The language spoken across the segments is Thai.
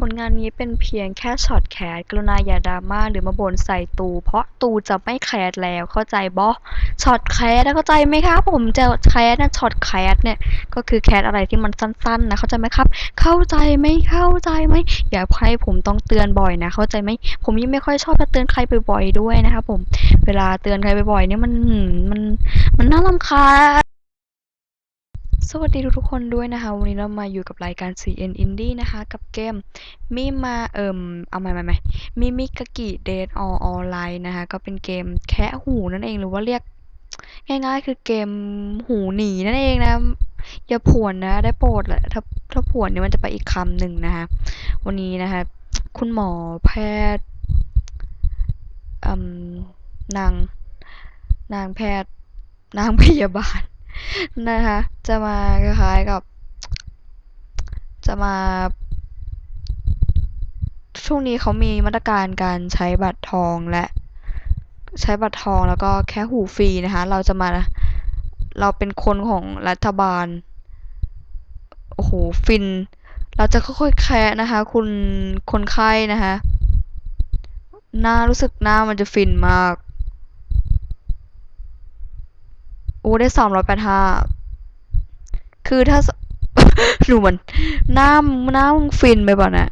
ผลงานนี้เป็นเพียงแค่ช็อตแคสกรุณาอย่าดราม่าหรือมาบ่นใส่ตู เพราะตูจะไม่แคสแล้วเข้าใจบ่ช็อตแคสนะเข้าใจไหมครับผมจะแคสนะช็อตแคสเนี่ยก็คือแคสอะไรที่มันสั้นๆนะเข้าใจไหมครับ เข้าใจไหมเข้าใจไหมอย่าให้ผมต้องเตือนบ่อยนะ เข้าใจไหมผมยิ่งไม่ค่อยชอบจะเตือนใครบ่อยๆด้วยนะครับผมเวลาเตือนใครบ่อยๆเนี่ยมันมันมันน่ารำคาญ สวัสดีทุกๆคนด้วยนะคะ วันนี้เรามาอยู่กับรายการ CN Indie นะคะ กับเกมมิมาเอิมเอาใหม่ใหม่ใหม่มิมิกากิเดทอออนไลน์นะคะ ก็เป็นเกมแคะหูนั่นเองหรือว่าเรียก ง่ายๆ คือเกมหูหนีนั่นเองนะ อย่าผวนนะ ได้โปรดแหละถ้าถ้าผวนเนี่ยมันจะไปอีกคำหนึ่งนะคะ วันนี้นะคะ คุณหมอแพทย์นางนางแพทย์นางพยาบาล นะคะ จะมาคล้ายๆกับ จะมา ช่วงนี้เขามีมาตรการการใช้บัตรทองและใช้บัตรทองแล้วก็แค่หูฟรีนะคะ เราจะมา เราเป็นคนของรัฐบาล โอ้โห ฟิน เราจะค่อยๆแคะนะคะ คุณคนไข้นะคะ หน้ารู้สึกหน้ามันจะฟินมาก โอ้ได้สามร้อยแปดห้าคือถ้าดูมัน หน้าหน้ามึงฟินไปป่ะเนี่ย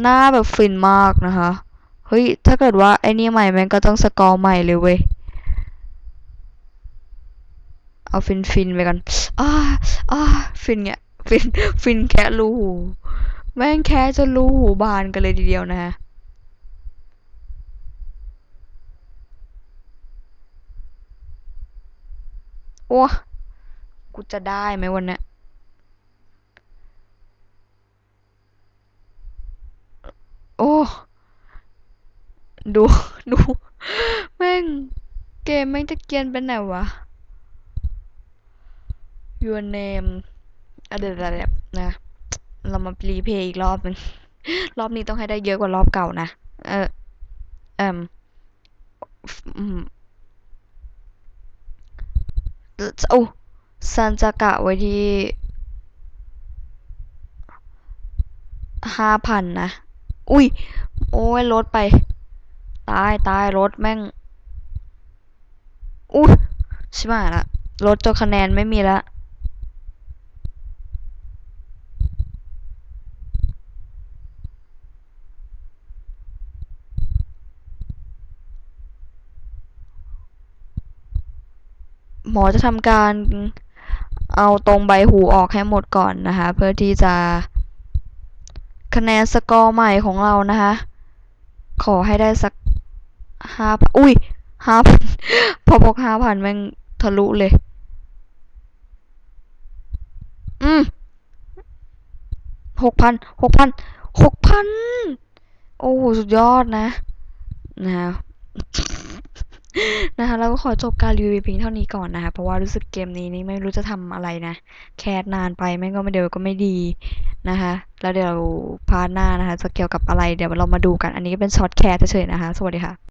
หน้าแบบฟินมากนะคะ เฮ้ย ถ้าเกิดว่าไอ้นี่ใหม่แม่งก็ต้องสกอร์ใหม่เลยเว้ย เอาฟินฟินไปกันอ้าอ้าฟินเนี่ยฟินฟินแค่รูหู แม่งแค่จนรูหูบานกันเลยทีเดียวนะฮะ โอ้กูจะได้ไหมวันเนี้ยโอ้ ดู ดู แม่ง เกมแม่งจะเกียนเป็นไหนวะ your name อะเดี๋ยวๆๆนะ เรามารีเพย์อีกรอบนึง รอบนี้ต้องให้ได้เยอะกว่ารอบเก่านะ เออเอ่มอืม โอ้ซันจะกะไว้ที่ห้าพันนะ อุ้ย โอ้ยลดไป ตายตายลดแม่ง อุ้ยชิบหมละลดจนคะแนนไม่มีละ หมอจะทำการเอาตรงใบหูออกให้หมดก่อนนะคะ เพื่อที่จะคะแนนสกอร์ใหม่ของเรานะคะ ขอให้ได้สักห้าอุ้ยห้าพันพอบอกห้าพันแม่งทะลุเลย อืมหกพันหกพันหกพันโอ้โหสุดยอดนะ นะคะ นะคะเราก็ขอจบการรีวิวเพียงเท่านี้ก่อนนะคะ เพราะว่ารู้สึกเกมนี้นี่ไม่รู้จะทำอะไรนะ แคสนานไปแม่งก็ไม่เดี๋ยวก็ไม่ดีนะคะ แล้วเดี๋ยวพาร์ทหน้านะคะ จะเกี่ยวกับอะไรเดี๋ยวเรามาดูกัน อันนี้ก็เป็นช็อตแคสเฉยๆนะคะ สวัสดีค่ะ